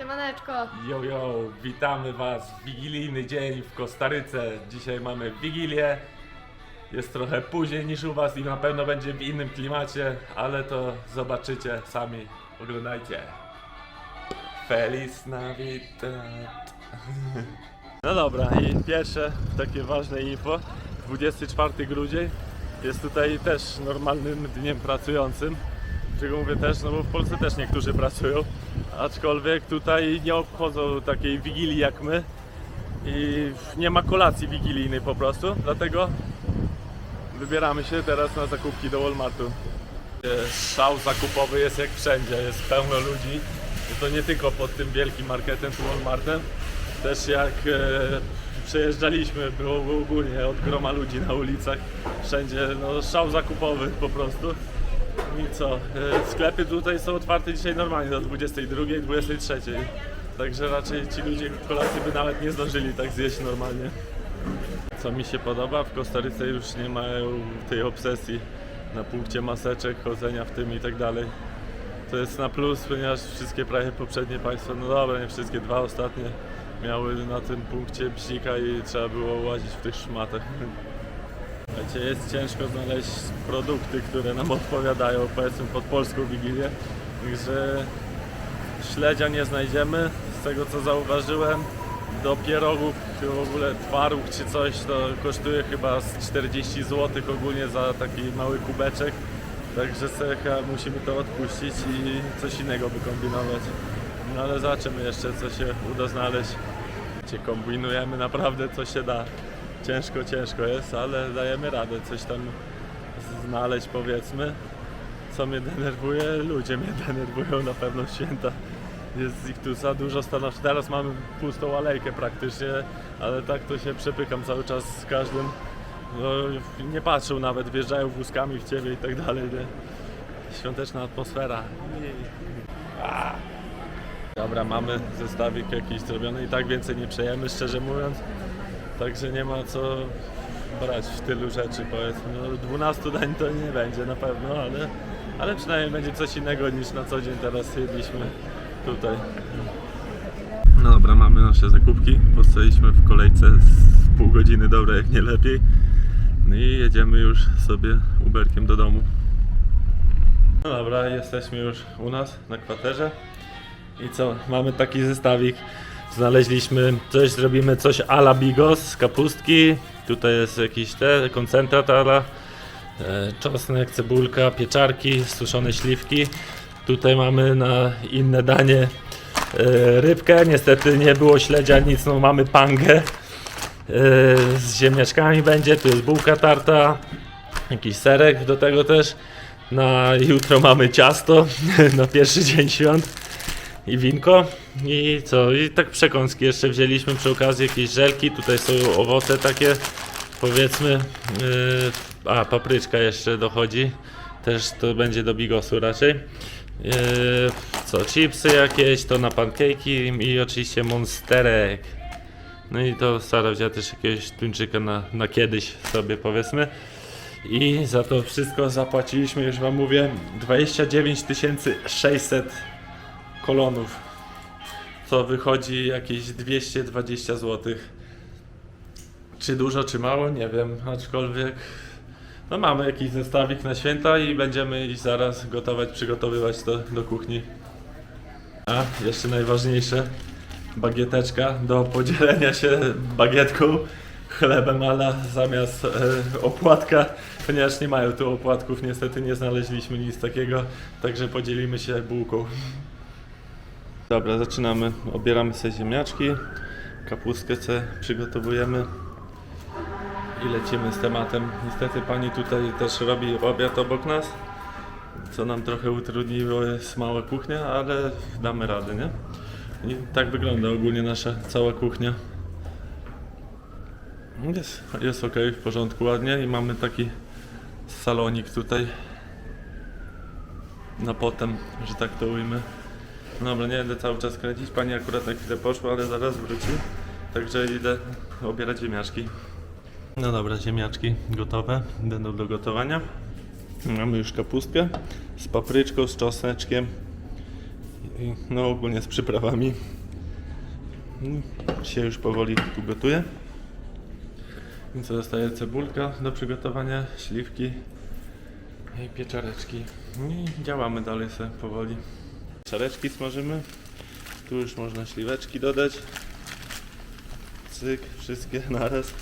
Siemaneczko. Yo, yo, witamy Was w wigilijny dzień w Kostaryce. Dzisiaj mamy Wigilię. Jest trochę później niż u Was i na pewno będzie w innym klimacie, ale to zobaczycie sami. Oglądajcie. Feliz Navidad. No dobra, i pierwsze takie ważne info. 24 grudzień jest tutaj też normalnym dniem pracującym. Czego mówię też, no bo w Polsce też niektórzy pracują, aczkolwiek tutaj nie obchodzą takiej wigilii jak my i nie ma kolacji wigilijnej po prostu, dlatego wybieramy się teraz na zakupki do Walmartu. Szał zakupowy jest jak wszędzie, jest pełno ludzi. I to nie tylko pod tym wielkim marketem czy Walmartem, też jak e, przejeżdżaliśmy, było ogólnie od groma ludzi na ulicach, wszędzie no, szał zakupowy po prostu. I co? e, Sklepy tutaj są otwarte dzisiaj normalnie do 22, 23. Także raczej ci ludzie kolacji by nawet nie zdążyli tak zjeść normalnie. Co mi się podoba, w Kostaryce już nie mają tej obsesji na punkcie maseczek, chodzenia w tym i tak dalej. To jest na plus, ponieważ wszystkie prawie poprzednie państwa, no dobra, nie wszystkie, dwa ostatnie miały na tym punkcie psika i trzeba było łazić w tych szmatach. Wiecie, jest ciężko znaleźć produkty, które nam odpowiadają, powiedzmy pod polską wigilię. Także śledzia nie znajdziemy, z tego co zauważyłem. Do pierogów w ogóle twaróg czy coś to kosztuje chyba z 40 zł ogólnie za taki mały kubeczek. Także sobie musimy to odpuścić i coś innego wykombinować. No ale zobaczymy jeszcze co się uda znaleźć. Kombinujemy naprawdę co się da. Ciężko, ciężko jest, ale dajemy radę coś tam znaleźć powiedzmy. Co mnie denerwuje? Ludzie mnie denerwują na pewno święta. Jest ich tu za dużo stanów. Teraz mamy pustą alejkę praktycznie, ale tak to się przepykam cały czas z każdym. No, nie patrzą nawet, wjeżdżają wózkami w ciebie i tak dalej. Nie? Świąteczna atmosfera. Dobra, mamy zestawik jakiś zrobiony i tak więcej nie przejemy, szczerze mówiąc. Także nie ma co brać w tylu rzeczy, powiedzmy. No, 12 dań to nie będzie na pewno, ale, ale przynajmniej będzie coś innego niż na co dzień teraz jedliśmy tutaj. No dobra, mamy nasze zakupki. Postaliśmy w kolejce z pół godziny, dobre jak nie lepiej. No i jedziemy już sobie Uberkiem do domu. No dobra, jesteśmy już u nas na kwaterze. I co? Mamy taki zestawik. Znaleźliśmy coś, zrobimy coś a la bigos z kapustki. Tutaj jest jakiś te, koncentrat ala. E, czosnek, cebulka, pieczarki, suszone śliwki. Tutaj mamy na inne danie e, rybkę. Niestety nie było śledzia, nic, no mamy pangę. E, z ziemniaczkami będzie, tu jest bułka tarta, jakiś serek do tego też. Na jutro mamy ciasto, na pierwszy dzień świąt i winko. I co? I tak przekąski jeszcze wzięliśmy przy okazji jakieś żelki. Tutaj są owoce takie, powiedzmy. Yy, a, papryczka jeszcze dochodzi. Też to będzie do bigosu raczej. Yy, co? Chipsy jakieś, to na pancake'i i oczywiście monsterek. No i to Sara wzięła też jakiegoś tuńczyka na, na kiedyś sobie powiedzmy. I za to wszystko zapłaciliśmy, już wam mówię, 29 600 kolonów. Co wychodzi jakieś 220 zł. Czy dużo, czy mało, nie wiem, aczkolwiek no mamy jakiś zestawik na święta i będziemy iść zaraz gotować, przygotowywać to do kuchni. A jeszcze najważniejsze, bagieteczka do podzielenia się bagietką, chlebem, ale zamiast e, opłatka, ponieważ nie mają tu opłatków, niestety nie znaleźliśmy nic takiego, także podzielimy się bułką. Dobra, zaczynamy. Obieramy sobie ziemniaczki, kapustkę sobie przygotowujemy i lecimy z tematem. Niestety pani tutaj też robi obiad obok nas, co nam trochę utrudniło, jest mała kuchnia, ale damy radę, nie? I tak wygląda ogólnie nasza cała kuchnia. Jest, jest ok, w porządku, ładnie i mamy taki salonik tutaj na potem, że tak to ujmę. Dobra, nie będę cały czas kręcić. Pani akurat na chwilę poszła, ale zaraz wróci. Także idę obierać ziemniaczki. No dobra, ziemniaczki gotowe. Będą do gotowania. Mamy już kapustkę z papryczką, z czosneczkiem. I no ogólnie z przyprawami. Mm, Się już powoli tu gotuje. I co zostaje cebulka do przygotowania, śliwki i pieczareczki. I działamy dalej sobie powoli. Czareczki smażymy. Tu już można śliweczki dodać. Cyk, wszystkie naraz.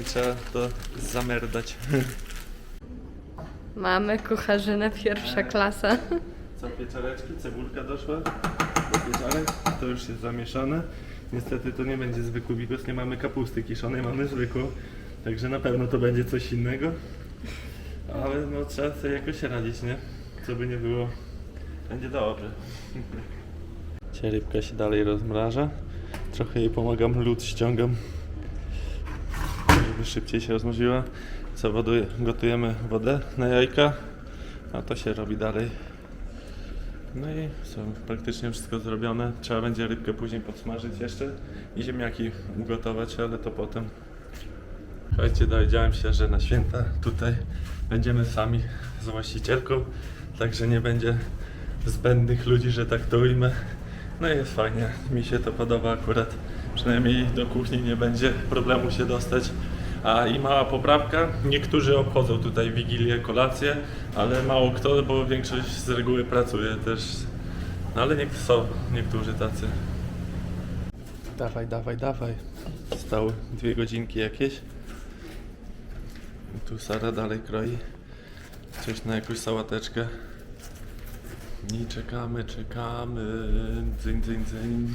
I trzeba to zamerdać. Mamy kucharzynę pierwsza klasa. Co pieczareczki? Cebulka doszła do pieczarek. To już jest zamieszane. Niestety to nie będzie zwykły bigos, nie mamy kapusty kiszonej, mamy zwykłą. Także na pewno to będzie coś innego. Ale no trzeba sobie jakoś radzić, nie? Co by nie było, będzie dobrze. Rybka się dalej rozmraża. Trochę jej pomagam, lód ściągam. Żeby szybciej się rozmnożyła. Zawoduje, gotujemy wodę na jajka, a to się robi dalej. No i są praktycznie wszystko zrobione. Trzeba będzie rybkę później podsmażyć jeszcze i ziemniaki ugotować, ale to potem. Słuchajcie, dowiedziałem się, że na święta tutaj będziemy sami z właścicielką, także nie będzie zbędnych ludzi, że tak to ujmę. No i jest fajnie, mi się to podoba akurat. Przynajmniej do kuchni nie będzie problemu się dostać. A i mała poprawka, niektórzy obchodzą tutaj Wigilię, kolację, ale mało kto, bo większość z reguły pracuje też. No ale niech są niektórzy tacy. Dawaj, dawaj, dawaj. Stały dwie godzinki jakieś. Tu Sara dalej kroi coś na jakąś sałateczkę. I czekamy, czekamy. Dzyń, dzyń, dzyń.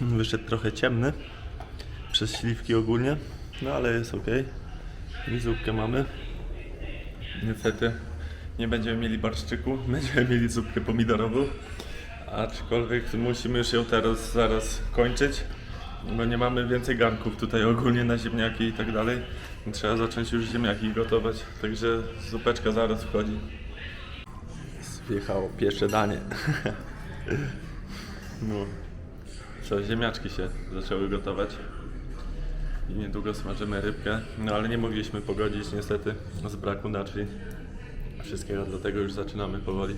Wyszedł trochę ciemny przez śliwki ogólnie, no ale jest ok. I zupkę mamy. Niestety nie będziemy mieli barszczyku, będziemy mieli zupkę pomidorową. Aczkolwiek musimy już ją teraz zaraz kończyć, bo nie mamy więcej garnków tutaj ogólnie na ziemniaki i tak dalej. Trzeba zacząć już ziemniaki gotować, także zupeczka zaraz wchodzi. Wjechało pierwsze danie. No. Co, ziemniaczki się zaczęły gotować i niedługo smażymy rybkę, no ale nie mogliśmy pogodzić niestety z braku naczyń wszystkiego, dlatego już zaczynamy powoli.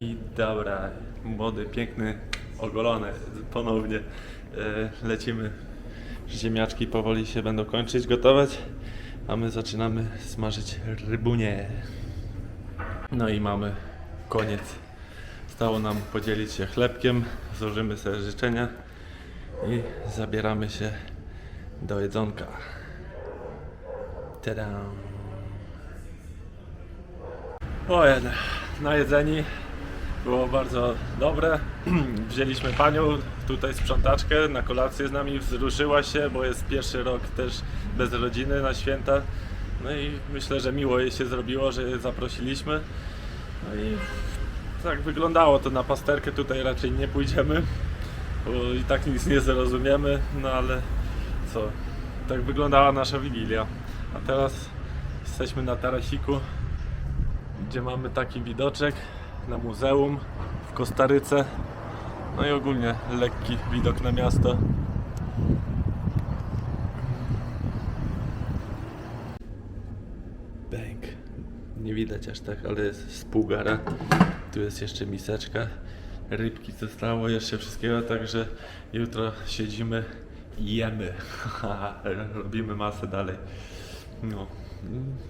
I dobra, młody, piękny, ogolony, ponownie e, lecimy. Ziemniaczki powoli się będą kończyć, gotować, a my zaczynamy smażyć rybunie. No i mamy koniec. Stało nam podzielić się chlebkiem, złożymy sobie życzenia i zabieramy się do jedzonka. Tada! Ojej, najedzeni było bardzo dobre. Wzięliśmy panią tutaj sprzątaczkę, na kolację z nami wzruszyła się, bo jest pierwszy rok też bez rodziny na święta. No i myślę, że miło jej się zrobiło, że je zaprosiliśmy. No i tak wyglądało to na pasterkę, tutaj raczej nie pójdziemy, bo i tak nic nie zrozumiemy, no ale co, tak wyglądała nasza wigilia. A teraz jesteśmy na tarasiku, gdzie mamy taki widoczek na muzeum w Kostaryce. No i ogólnie lekki widok na miasto. Bęk. Nie widać aż tak, ale jest z pół gara. Tu jest jeszcze miseczka. Rybki zostało jeszcze wszystkiego, także jutro siedzimy i jemy. Robimy masę dalej. No,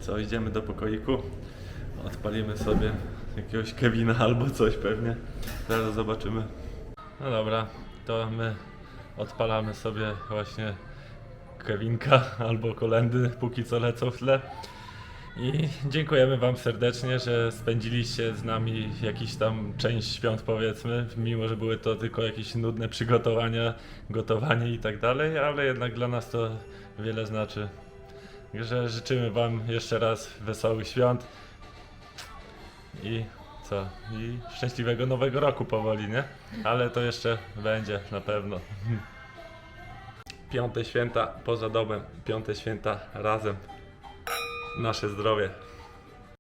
co, idziemy do pokoiku. Odpalimy sobie jakiegoś Kevina albo coś pewnie. Zaraz zobaczymy. No dobra, to my odpalamy sobie właśnie Kevinka albo kolendy, póki co lecą w tle. I dziękujemy Wam serdecznie, że spędziliście z nami jakiś tam część świąt powiedzmy, mimo że były to tylko jakieś nudne przygotowania, gotowanie i tak dalej, ale jednak dla nas to wiele znaczy. Także życzymy Wam jeszcze raz wesołych świąt i co? I szczęśliwego nowego roku powoli, nie? Ale to jeszcze będzie na pewno. Piąte święta poza domem, piąte święta razem. Nasze zdrowie.